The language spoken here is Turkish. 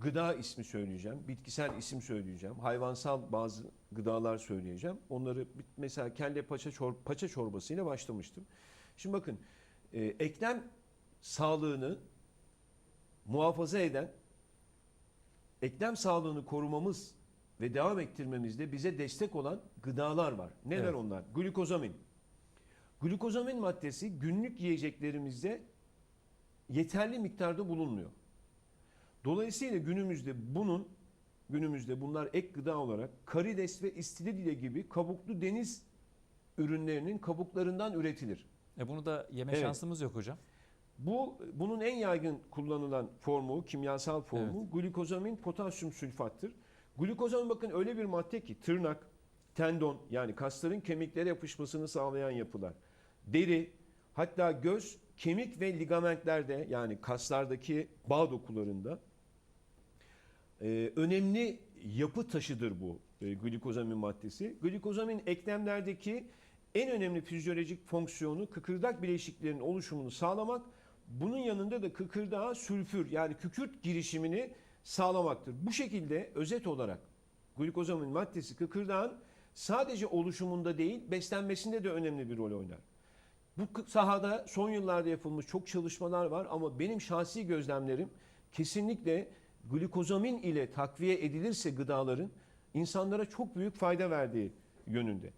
gıda ismi söyleyeceğim, bitkisel isim söyleyeceğim, hayvansal bazı gıdalar söyleyeceğim. Onları mesela kelle paça, çor paça çorbasıyla başlamıştım. Şimdi bakın e, eklem sağlığını muhafaza eden, eklem sağlığını korumamız ve devam ettirmemizde bize destek olan gıdalar var. Neler Evet. onlar? Glukozamin. Glukozamin maddesi günlük yiyeceklerimizde yeterli miktarda bulunmuyor. Dolayısıyla günümüzde bunun günümüzde bunlar ek gıda olarak karides ve istiridye gibi kabuklu deniz ürünlerinin kabuklarından üretilir. E bunu da yeme Evet. şansımız yok hocam. Bu bunun en yaygın kullanılan formu, kimyasal formu glikozamin potasyum sülfattır. Glikozamin bakın öyle bir madde ki tırnak, tendon yani kasların kemiklere yapışmasını sağlayan yapılar, deri, hatta göz, kemik ve ligamentlerde yani kaslardaki bağ dokularında e, önemli yapı taşıdır bu e, glikozamin maddesi. Glikozamin eklemlerdeki en önemli fizyolojik fonksiyonu kıkırdak bileşiklerinin oluşumunu sağlamak. Bunun yanında da kıkırdağa sülfür yani kükürt girişimini sağlamaktır. Bu şekilde özet olarak glikozamin maddesi kıkırdağın sadece oluşumunda değil beslenmesinde de önemli bir rol oynar. Bu sahada son yıllarda yapılmış çok çalışmalar var ama benim şahsi gözlemlerim kesinlikle glikozamin ile takviye edilirse gıdaların insanlara çok büyük fayda verdiği yönünde.